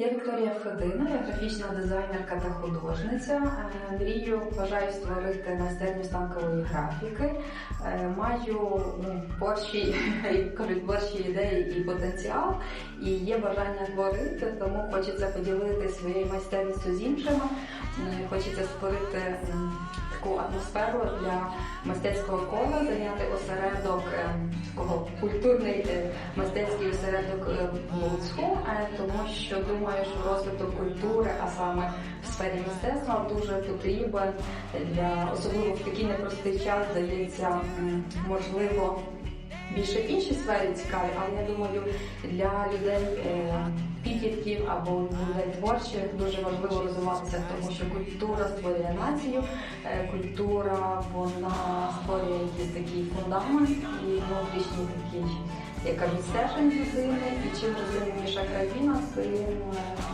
Я Вікторія Федина, я графічна дизайнерка та художниця. Е, Мрію, бажаю створити майстерню станкової графіки. Е, Маю ну, борщі, кажуть, борщі ідеї і потенціал. І є бажання творити, тому хочеться поділитися своєю майстерністю з іншими. Е, Хочеться створити таку атмосферу для мистецького кола, зайняти осередок е, такого культурний е, мистецький осередок е, в Луцьку, е, тому що думаю, що розвиток культури, а саме в сфері мистецтва, дуже потрібен для особливо в такий непростий час, дається можливо. Більше в іншій сфері цікаві, але я думаю, для людей е, підлітків або людей творчих дуже важливо розвиватися, тому що культура створює націю, е, культура вона створює якийсь такий фундамент і внутрішній такий, як кажуть, стержень людини. І чим розвиненіша країна, тим е,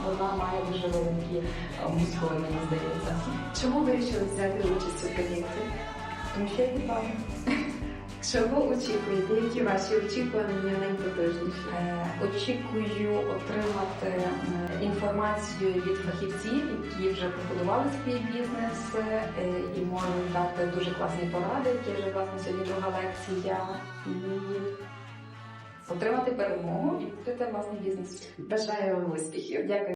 вона має дуже великі мускули, мені здається. Чому ви вирішили взяти участь у проєкті? Тому що я відбавлю. Чого очікуєте? Які ваші очікування найпотужніші? Е, Очікую отримати е, інформацію від фахівців, які вже побудували свій бізнес е, і можуть дати дуже класні поради, які вже власне сьогодні друга лекція, і отримати перемогу і відкрити власний бізнес. Бажаю вам успіхів. Дякую.